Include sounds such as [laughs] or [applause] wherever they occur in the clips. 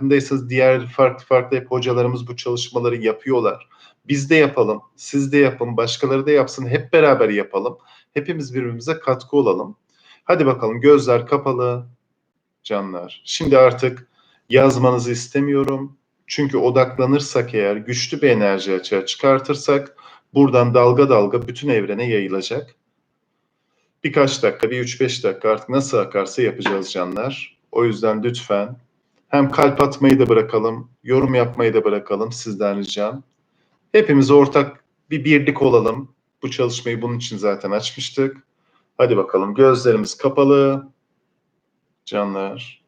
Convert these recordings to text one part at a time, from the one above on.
farkındaysanız diğer farklı farklı hep hocalarımız bu çalışmaları yapıyorlar. Biz de yapalım, siz de yapın, başkaları da yapsın, hep beraber yapalım. Hepimiz birbirimize katkı olalım. Hadi bakalım gözler kapalı canlar. Şimdi artık yazmanızı istemiyorum. Çünkü odaklanırsak eğer güçlü bir enerji açığa çıkartırsak buradan dalga dalga bütün evrene yayılacak. Birkaç dakika, bir 3-5 dakika artık nasıl akarsa yapacağız canlar. O yüzden lütfen hem kalp atmayı da bırakalım, yorum yapmayı da bırakalım sizden ricam. Hepimiz ortak bir birlik olalım. Bu çalışmayı bunun için zaten açmıştık. Hadi bakalım gözlerimiz kapalı. Canlar.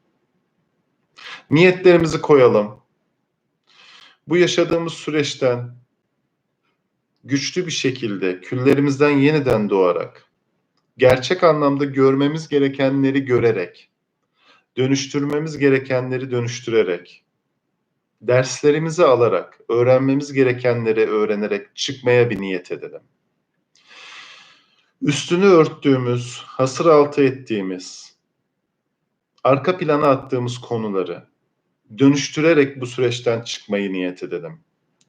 Niyetlerimizi koyalım. Bu yaşadığımız süreçten güçlü bir şekilde küllerimizden yeniden doğarak gerçek anlamda görmemiz gerekenleri görerek dönüştürmemiz gerekenleri dönüştürerek derslerimizi alarak, öğrenmemiz gerekenleri öğrenerek çıkmaya bir niyet edelim. Üstünü örttüğümüz, hasır altı ettiğimiz, arka plana attığımız konuları dönüştürerek bu süreçten çıkmayı niyet edelim.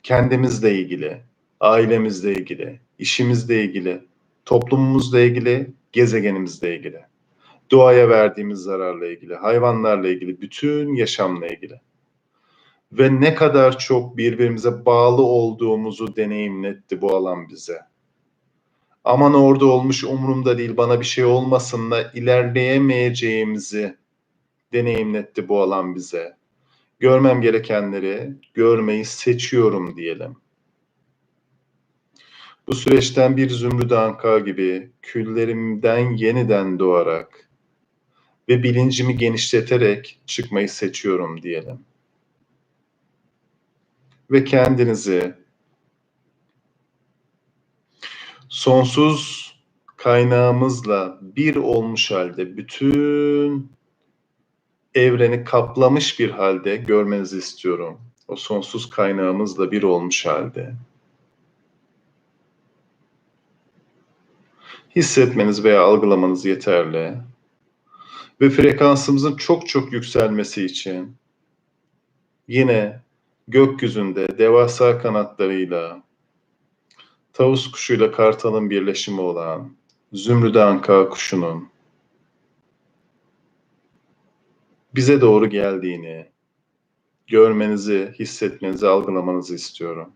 Kendimizle ilgili, ailemizle ilgili, işimizle ilgili, toplumumuzla ilgili, gezegenimizle ilgili. Doğaya verdiğimiz zararla ilgili, hayvanlarla ilgili, bütün yaşamla ilgili ve ne kadar çok birbirimize bağlı olduğumuzu deneyimletti bu alan bize. Aman orada olmuş umurumda değil bana bir şey olmasınla ilerleyemeyeceğimizi deneyimletti bu alan bize. Görmem gerekenleri görmeyi seçiyorum diyelim. Bu süreçten bir zümrüt anka gibi küllerimden yeniden doğarak ve bilincimi genişleterek çıkmayı seçiyorum diyelim ve kendinizi sonsuz kaynağımızla bir olmuş halde bütün evreni kaplamış bir halde görmenizi istiyorum. O sonsuz kaynağımızla bir olmuş halde. Hissetmeniz veya algılamanız yeterli. Ve frekansımızın çok çok yükselmesi için yine gökyüzünde devasa kanatlarıyla tavus kuşuyla kartalın birleşimi olan zümrüde anka kuşunun bize doğru geldiğini görmenizi, hissetmenizi, algılamanızı istiyorum.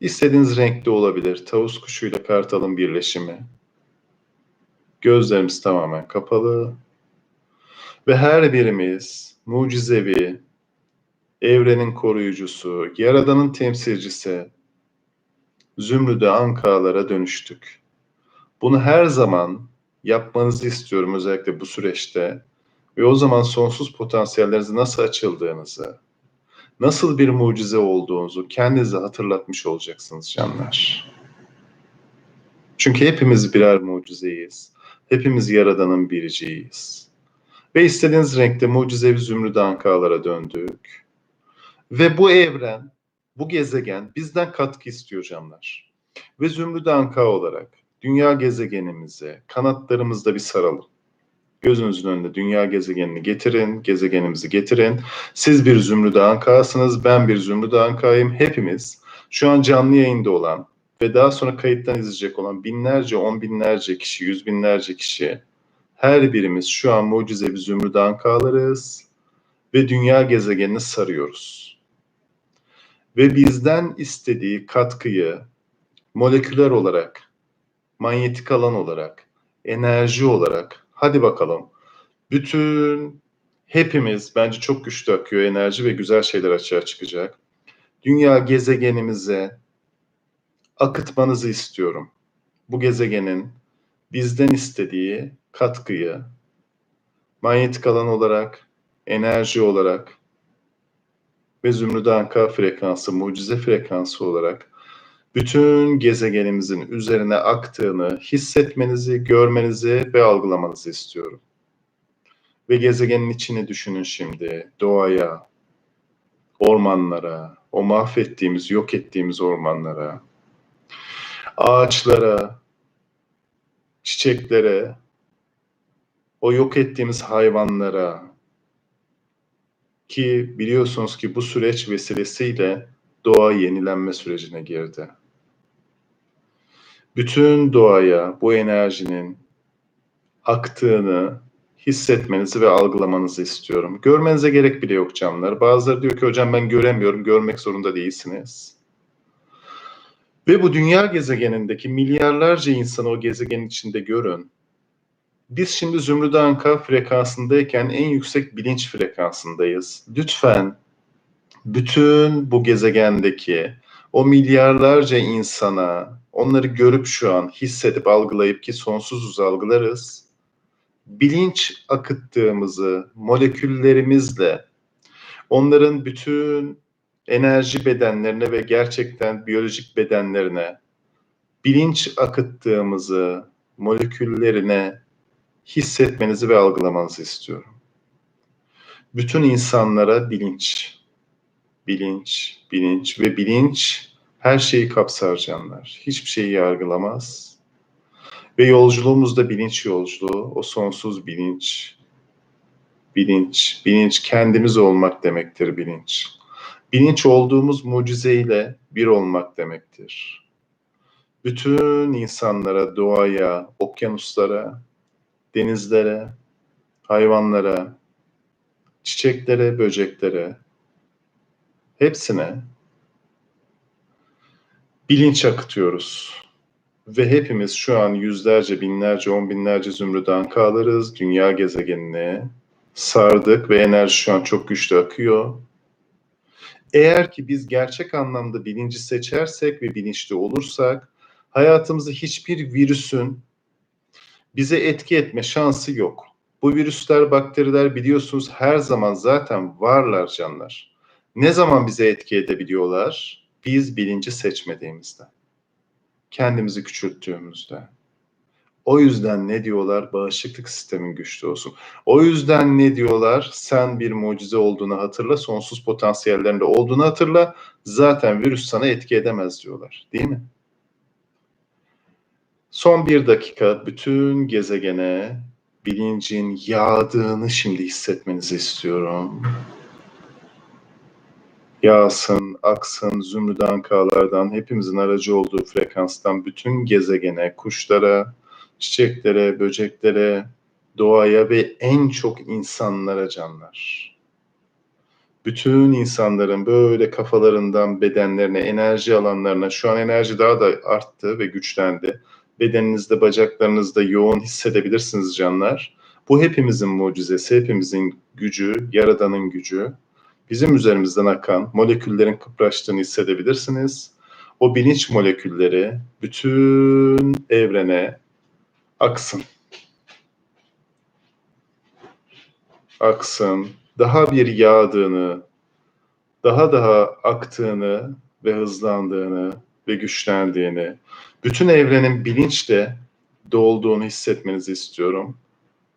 İstediğiniz renkte olabilir. Tavus kuşuyla kartalın birleşimi. Gözlerimiz tamamen kapalı. Ve her birimiz mucizevi, evrenin koruyucusu, yaradanın temsilcisi, zümrüde ankalara dönüştük. Bunu her zaman yapmanızı istiyorum özellikle bu süreçte. Ve o zaman sonsuz potansiyellerinizi nasıl açıldığınızı, nasıl bir mucize olduğunuzu kendinize hatırlatmış olacaksınız canlar. Çünkü hepimiz birer mucizeyiz. Hepimiz Yaradan'ın biriciyiz. Ve istediğiniz renkte mucizevi zümrüt ankalara döndük. Ve bu evren, bu gezegen bizden katkı istiyor canlar. Ve Zümrüt Anka olarak dünya gezegenimize kanatlarımızda bir saralım. Gözünüzün önünde dünya gezegenini getirin, gezegenimizi getirin. Siz bir Zümrüt Anka'sınız, ben bir Zümrüt Anka'yım. Hepimiz şu an canlı yayında olan ve daha sonra kayıttan izleyecek olan binlerce, on binlerce kişi, yüz binlerce kişi her birimiz şu an mucize bir Zümrüt Anka'larız ve dünya gezegenini sarıyoruz ve bizden istediği katkıyı moleküler olarak, manyetik alan olarak, enerji olarak hadi bakalım bütün hepimiz bence çok güçlü akıyor enerji ve güzel şeyler açığa çıkacak. Dünya gezegenimize akıtmanızı istiyorum. Bu gezegenin bizden istediği katkıyı manyetik alan olarak, enerji olarak, ve Zümrüt Anka frekansı, mucize frekansı olarak bütün gezegenimizin üzerine aktığını hissetmenizi, görmenizi ve algılamanızı istiyorum. Ve gezegenin içini düşünün şimdi, doğaya, ormanlara, o mahvettiğimiz, yok ettiğimiz ormanlara, ağaçlara, çiçeklere, o yok ettiğimiz hayvanlara, Ki biliyorsunuz ki bu süreç vesilesiyle doğa yenilenme sürecine girdi. Bütün doğaya bu enerjinin aktığını hissetmenizi ve algılamanızı istiyorum. Görmenize gerek bile yok canlar. Bazıları diyor ki hocam ben göremiyorum, görmek zorunda değilsiniz. Ve bu dünya gezegenindeki milyarlarca insanı o gezegenin içinde görün. Biz şimdi Zümrüt Anka frekansındayken en yüksek bilinç frekansındayız. Lütfen bütün bu gezegendeki o milyarlarca insana onları görüp şu an hissedip algılayıp ki sonsuzuz algılarız. Bilinç akıttığımızı moleküllerimizle onların bütün enerji bedenlerine ve gerçekten biyolojik bedenlerine bilinç akıttığımızı moleküllerine hissetmenizi ve algılamanızı istiyorum. Bütün insanlara bilinç, bilinç, bilinç ve bilinç her şeyi kapsar canlar. Hiçbir şeyi yargılamaz. Ve yolculuğumuz da bilinç yolculuğu, o sonsuz bilinç. Bilinç, bilinç kendimiz olmak demektir bilinç. Bilinç olduğumuz mucizeyle bir olmak demektir. Bütün insanlara, doğaya, okyanuslara, denizlere, hayvanlara, çiçeklere, böceklere, hepsine bilinç akıtıyoruz. Ve hepimiz şu an yüzlerce, binlerce, on binlerce zümrüt ankalarız. Dünya gezegenine sardık ve enerji şu an çok güçlü akıyor. Eğer ki biz gerçek anlamda bilinci seçersek ve bilinçli olursak hayatımızda hiçbir virüsün bize etki etme şansı yok. Bu virüsler, bakteriler biliyorsunuz her zaman zaten varlar canlar. Ne zaman bize etki edebiliyorlar? Biz bilinci seçmediğimizde. Kendimizi küçülttüğümüzde. O yüzden ne diyorlar? Bağışıklık sistemin güçlü olsun. O yüzden ne diyorlar? Sen bir mucize olduğunu hatırla, sonsuz potansiyellerinde olduğunu hatırla. Zaten virüs sana etki edemez diyorlar. Değil mi? Son bir dakika bütün gezegene bilincin yağdığını şimdi hissetmenizi istiyorum. Yağsın, aksın, zümrüt ankalardan, hepimizin aracı olduğu frekanstan bütün gezegene, kuşlara, çiçeklere, böceklere, doğaya ve en çok insanlara canlar. Bütün insanların böyle kafalarından bedenlerine, enerji alanlarına, şu an enerji daha da arttı ve güçlendi bedeninizde, bacaklarınızda yoğun hissedebilirsiniz canlar. Bu hepimizin mucizesi, hepimizin gücü, yaradanın gücü. Bizim üzerimizden akan moleküllerin kıpraştığını hissedebilirsiniz. O bilinç molekülleri bütün evrene aksın. Aksın. Daha bir yağdığını, daha daha aktığını ve hızlandığını ve güçlendiğini, bütün evrenin bilinçle dolduğunu hissetmenizi istiyorum.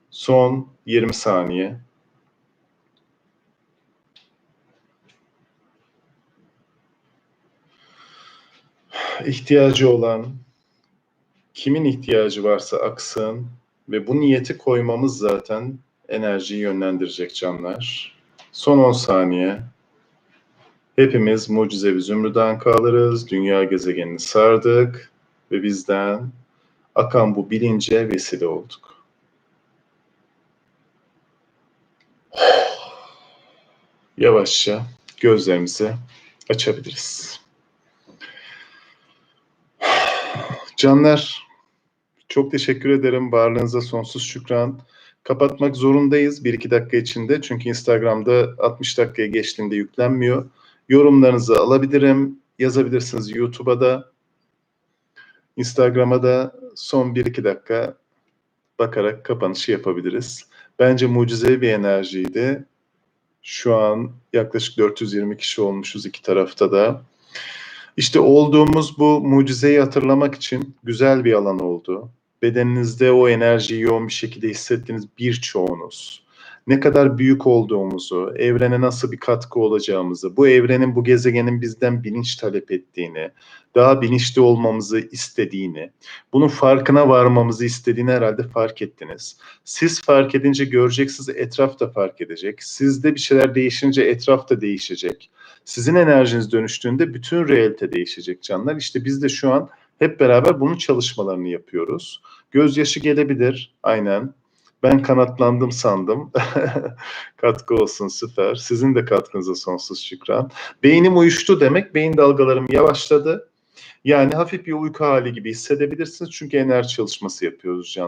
Son 20 saniye. İhtiyacı olan, kimin ihtiyacı varsa aksın ve bu niyeti koymamız zaten enerjiyi yönlendirecek canlar. Son 10 saniye. Hepimiz mucizevi zümrüden kalırız. Dünya gezegenini sardık ve bizden akan bu bilince vesile olduk. Yavaşça gözlerimizi açabiliriz. Canlar, çok teşekkür ederim. Varlığınıza sonsuz şükran. Kapatmak zorundayız bir iki dakika içinde. Çünkü Instagram'da 60 dakikaya geçtiğinde yüklenmiyor. Yorumlarınızı alabilirim. Yazabilirsiniz YouTube'a da. Instagram'a da son 1-2 dakika bakarak kapanışı yapabiliriz. Bence mucizevi bir enerjiydi. Şu an yaklaşık 420 kişi olmuşuz iki tarafta da. İşte olduğumuz bu mucizeyi hatırlamak için güzel bir alan oldu. Bedeninizde o enerjiyi yoğun bir şekilde hissettiğiniz birçoğunuz ne kadar büyük olduğumuzu, evrene nasıl bir katkı olacağımızı, bu evrenin, bu gezegenin bizden bilinç talep ettiğini, daha bilinçli olmamızı istediğini, bunun farkına varmamızı istediğini herhalde fark ettiniz. Siz fark edince göreceksiniz, etraf da fark edecek. Sizde bir şeyler değişince etraf da değişecek. Sizin enerjiniz dönüştüğünde bütün realite değişecek canlar. İşte biz de şu an hep beraber bunun çalışmalarını yapıyoruz. Gözyaşı gelebilir, aynen. Ben kanatlandım sandım. [laughs] Katkı olsun süper. Sizin de katkınıza sonsuz şükran. Beynim uyuştu demek, beyin dalgalarım yavaşladı. Yani hafif bir uyku hali gibi hissedebilirsiniz çünkü enerji çalışması yapıyoruz canlar.